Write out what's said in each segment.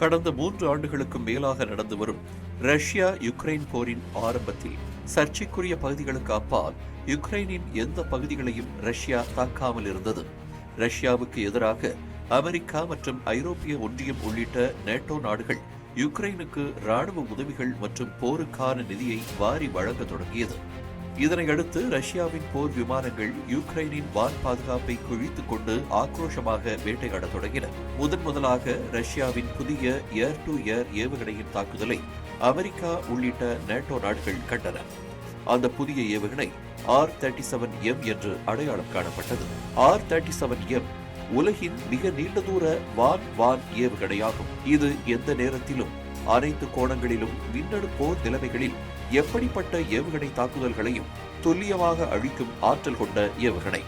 கடந்த மூன்று ஆண்டுகளுக்கும் மேலாக நடந்து வரும் ரஷ்யா யுக்ரைன் போரின் ஆரம்பத்தில் சர்ச்சைக்குரிய பகுதிகளுக்கு அப்பால் யுக்ரைனின் எந்த பகுதிகளையும் ரஷ்யா தாக்காமல் இருந்தது. ரஷ்யாவுக்கு எதிராக அமெரிக்கா மற்றும் ஐரோப்பிய ஒன்றியம் உள்ளிட்ட நேட்டோ நாடுகள் யுக்ரைனுக்கு ராணுவ உதவிகள் மற்றும் போருக்கான நிதியை வாரி வழங்க தொடங்கியது. இதனையடுத்து ரஷ்யாவின் போர் விமானங்கள் யுக்ரைனின் வான் பாதுகாப்பை குழித்துக் கொண்டு ஆக்ரோஷமாக வேட்டையாடத் தொடங்கின. முதன் முதலாக ரஷ்யாவின் புதிய ஏர் டு ஏர் ஏவுகணையின் தாக்குதலை அமெரிக்கா உள்ளிட்ட நேட்டோ நாடுகள் கண்டன. அந்த புதிய ஏவுகணை ஆர் தேர்ட்டி செவன் எம் என்று அடையாளம் காணப்பட்டது. ஆர் தேர்ட்டி செவன் எம் உலகின் மிக நீண்ட தூர வான் வான் ஏவுகணையாகும். இது எந்த நேரத்திலும் அனைத்து கோணங்களிலும் மின்னணு போர் நிலைமைகளில் எப்படிப்பட்ட ஏவுகணை தாக்குதல்களையும் துல்லியமாக அழிக்கும் ஆற்றல் கொண்ட ஏவுகணை.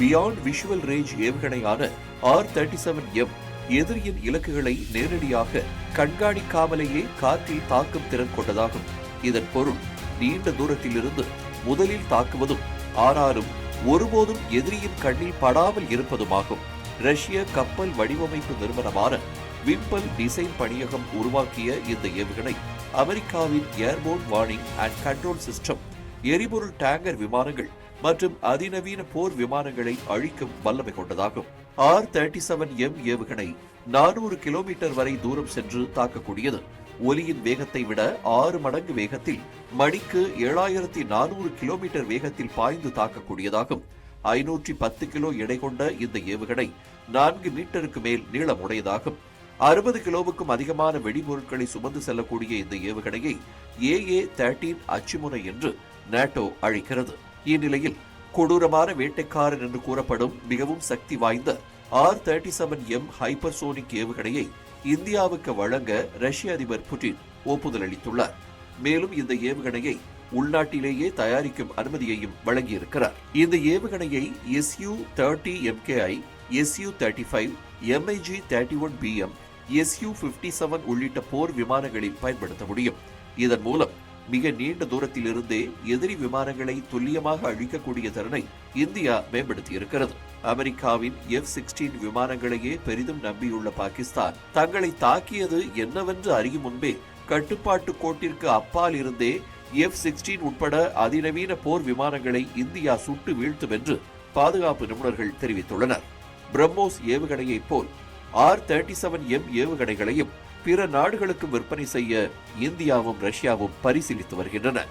பியாண்ட் விஷுவல் ரேஞ்ச் ஏவுகணையான ஆர் தேர்ட்டி செவன் எம் எதிரியின் இலக்குகளை நேரடியாக கண்காணிக்காமலேயே காற்றில் தாக்கும் திறன் கொண்டதாகும். இதன் பொருள் நீண்ட தூரத்திலிருந்து முதலில் தாக்குவதும் ஆனாலும் ஒருபோதும் எதிரியின் கண்ணில் படாமல் இருப்பதுமாகும். ரஷ்ய கப்பல் வடிவமைப்பு நிறுவனமான விம்பல் டிசைன் பணியகம் உருவாக்கிய இந்த ஏவுகணை அமெரிக்காவின் airport warning and control system எரிபொருள் டேங்கர் விமானங்கள் மற்றும் அதிநவீன போர் விமானங்களை அழிக்கும் வல்லமை கொண்டதாகும். ஆர் தேர்ட்டி செவன் எம் ஏவுகணை நானூறு கிலோமீட்டர் வரை தூரம் சென்று தாக்கக்கூடியது. ஒலியின் வேகத்தை விட ஆறு மடங்கு வேகத்தில் மணிக்கு ஏழாயிரத்தி நானூறு கிலோமீட்டர் வேகத்தில் பாய்ந்து தாக்கக்கூடியதாகும். ஐநூற்றி பத்து கிலோ எடை கொண்ட இந்த ஏவுகணை நான்கு மீட்டருக்கு மேல் நீளமுடையதாகும். அறுபது கிலோவுக்கும் அதிகமான வெடிபொருட்களை சுமந்து செல்லக்கூடிய இந்த ஏவுகணையை ஏஏ தேர்ட்டீன் அச்சுமுனை என்று நேட்டோ அழைக்கிறது. இந்நிலையில் கொடூரமான வேட்டைக்காரன் என்று கூறப்படும் மிகவும் சக்தி வாய்ந்த R thirty seven M hypersonic ஏவுகணையை இந்தியாவுக்கு வழங்க ரஷ்ய அதிபர் புட்டின் ஒப்புதல் அளித்துள்ளார். மேலும் இந்த ஏவுகணையை உள்நாட்டிலேயே தயாரிக்கும் அனுமதியையும் வழங்கியிருக்கிறார். இந்த ஏவுகணையை SU thirty MKI SU thirty five MIG thirty one BM SU fifty seven உள்ளிட்ட போர் விமானங்களில் பயன்படுத்த முடியும். இதன் மூலம் மிக நீண்ட தூரத்திலிருந்தே எதிரி விமானங்களை துல்லியமாக அழிக்கக்கூடிய திறனை இந்தியா மேம்படுத்தியிருக்கிறது. அமெரிக்காவின் எஃப் சிக்ஸ்டீன் விமானங்களையே பெரிதும் நம்பியுள்ள பாகிஸ்தான் தங்களை தாக்கியது என்னவென்று அறியும் முன்பே கட்டுப்பாட்டு கோட்டிற்கு அப்பால் இருந்தே எஃப் சிக்ஸ்டீன் உட்பட அதிநவீன போர் விமானங்களை இந்தியா சுட்டு வீழ்த்தும் என்று பாதுகாப்பு நிபுணர்கள் தெரிவித்துள்ளனர். பிரம்மோஸ் ஏவுகணையைப் போல் ஆர் தேர்ட்டி செவன் எம் ஏவுகணைகளையும் பிற நாடுகளுக்கு விற்பனை செய்ய இந்தியாவும் ரஷ்யாவும் பரிசீலித்து வருகின்றன.